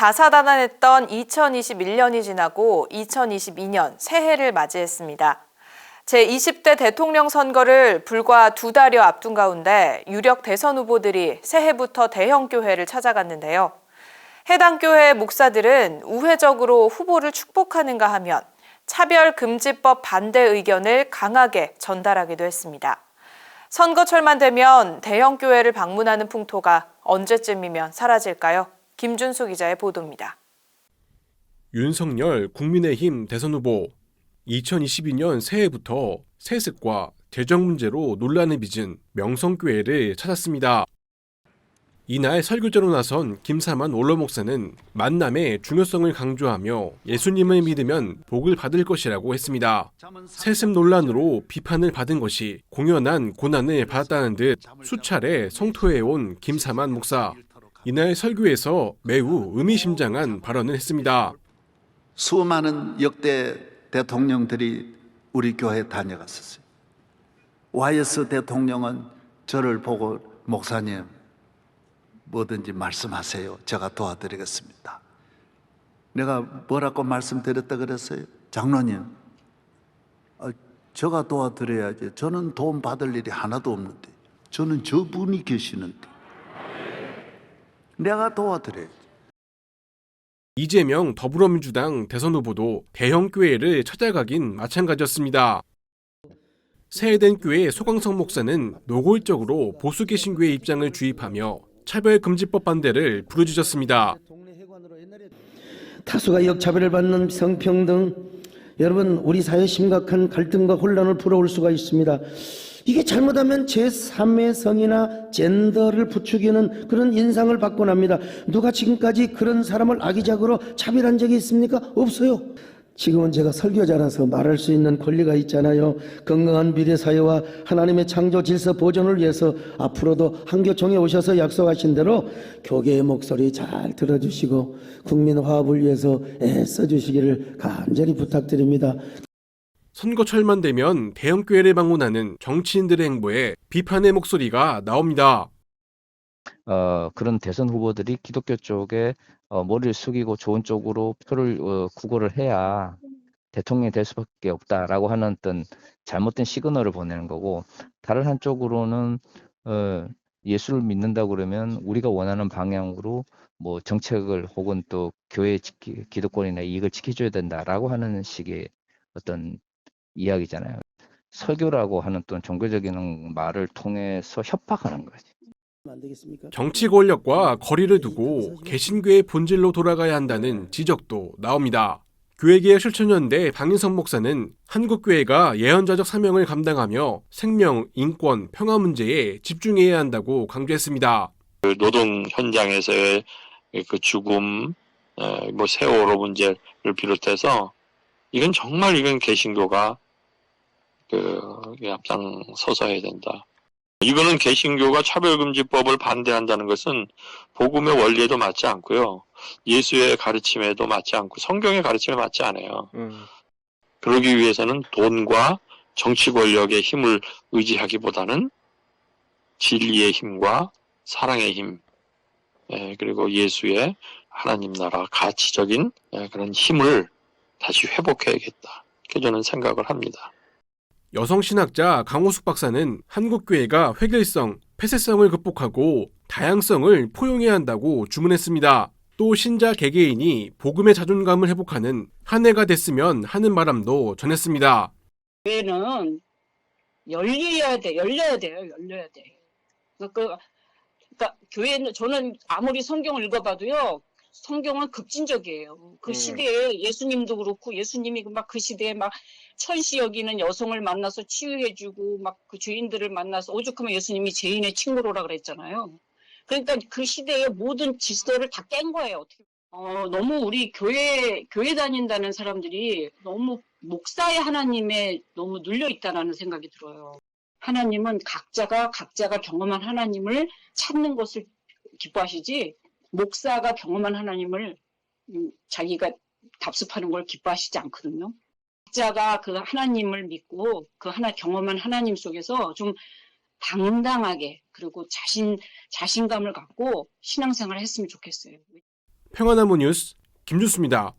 다사다난했던 2021년이 지나고 2022년 새해를 맞이했습니다. 제20대 대통령 선거를 불과 두 달여 앞둔 가운데 유력 대선 후보들이 새해부터 대형 교회를 찾아갔는데요. 해당 교회 목사들은 우회적으로 후보를 축복하는가 하면 차별금지법 반대 의견을 강하게 전달하기도 했습니다. 선거철만 되면 대형 교회를 방문하는 풍토가 언제쯤이면 사라질까요? 김준수 기자의 보도입니다. 윤석열 국민의힘 대선 후보 2022년 새해부터 세습과 재정 문제로 논란을 빚은 명성교회를 찾았습니다. 이날 설교자로 나선 김사만 원로 목사는 만남의 중요성을 강조하며 예수님을 믿으면 복을 받을 것이라고 했습니다. 세습 논란으로 비판을 받은 것이 공연한 고난을 받았다는 듯 수차례 성토해 온 김사만 목사. 이날 설교에서 매우 의미심장한 발언을 했습니다. 수많은 역대 대통령들이 우리 교회에 다녀갔었어요. 와이스 대통령은 저를 보고 목사님 뭐든지 말씀하세요. 제가 도와드리겠습니다. 내가 뭐라고 말씀드렸다 그랬어요? 장로님, 아, 제가 도와드려야지. 저는 도움 받을 일이 하나도 없는데. 저는 저분이 계시는데. 내가 도와드려야지. 이재명 더불어민주당 대선 후보도 대형 교회를 찾아가긴 마찬가지였습니다. 새해된 교회 소강성 목사는 노골적으로 보수 개신교의 입장을 주입하며 차별금지법 반대를 부르짖었습니다. 다수가 역차별을 받는 성평등 여러분 우리 사회 심각한 갈등과 혼란을 불어올 수가 있습니다. 이게 잘못하면 제3의 성이나 젠더를 부추기는 그런 인상을 받고 납니다. 누가 지금까지 그런 사람을 악의적으로 차별한 적이 있습니까? 없어요. 지금은 제가 설교자라서 말할 수 있는 권리가 있잖아요. 건강한 미래 사회와 하나님의 창조 질서 보존을 위해서 앞으로도 한교총에 오셔서 약속하신 대로 교계의 목소리 잘 들어주시고 국민 화합을 위해서 애써 주시기를 간절히 부탁드립니다. 선거철만 되면 대형 교회를 방문하는 정치인들의 행보에 비판의 목소리가 나옵니다. 어, 그런 대선 후보들이 기독교 쪽에 어, 머리를 숙이고 좋은 쪽으로 표를 어, 구걸을 해야 대통령이 될 수밖에 없다라고 하는 어떤 잘못된 시그널을 보내는 거고 다른 한쪽으로는 어, 예수를 믿는다 그러면 우리가 원하는 방향으로 뭐 정책을 혹은 또 교회 지키, 기득권이나 이익을 지켜줘야 된다라고 하는 식의 어떤 이야기잖아요. 설교라고 하는 또 종교적인 말을 통해서 협박하는 거지. 안 되겠습니까? 정치 권력과 거리를 두고 개신교의 본질로 돌아가야 한다는 지적도 나옵니다. 교회개혁 실천연대 방인성 목사는 한국교회가 예언자적 사명을 감당하며 생명, 인권, 평화 문제에 집중해야 한다고 강조했습니다. 그 노동 현장에서의 그 죽음, 에, 뭐 세월호 문제를 비롯해서 이건 정말 이건 개신교가 그 앞장 서서 해야 된다. 이거는 개신교가 차별금지법을 반대한다는 것은 복음의 원리에도 맞지 않고요. 예수의 가르침에도 맞지 않고 성경의 가르침에 맞지 않아요. 그러기 위해서는 돈과 정치 권력의 힘을 의지하기보다는 진리의 힘과 사랑의 힘, 예, 그리고 예수의 하나님 나라 가치적인 예, 그런 힘을 다시 회복해야겠다. 이렇게 저는 생각을 합니다. 여성 신학자 강호숙 박사는 한국교회가 획일성, 폐쇄성을 극복하고 다양성을 포용해야 한다고 주문했습니다. 또 신자 개개인이 복음의 자존감을 회복하는 한 해가 됐으면 하는 바람도 전했습니다. 교회는 열려야 돼, 열려야 돼요, 열려야 돼. 그러니까, 그러니까 교회는 저는 아무리 성경을 읽어봐도요, 성경은 급진적이에요. 그 음. 시대에 예수님도 그렇고 예수님이 막 그 시대에 막 천시 여기는 여성을 만나서 치유해주고 막 그 죄인들을 만나서 오죽하면 예수님이 죄인의 친구로라 그랬잖아요. 그러니까 그 시대의 모든 질서를 다 깬 거예요. 어떻게? 어, 너무 우리 교회 교회 다닌다는 사람들이 너무 목사의 하나님에 너무 눌려 있다라는 생각이 들어요. 하나님은 각자가 각자가 경험한 하나님을 찾는 것을 기뻐하시지 목사가 경험한 하나님을 음, 자기가 답습하는 걸 기뻐하시지 않거든요. 각자가 그 하나님을 믿고 그 하나 경험한 하나님 속에서 좀 당당하게 그리고 자신 자신감을 갖고 신앙생활을 했으면 좋겠어요. 평안나무 뉴스 김준수입니다.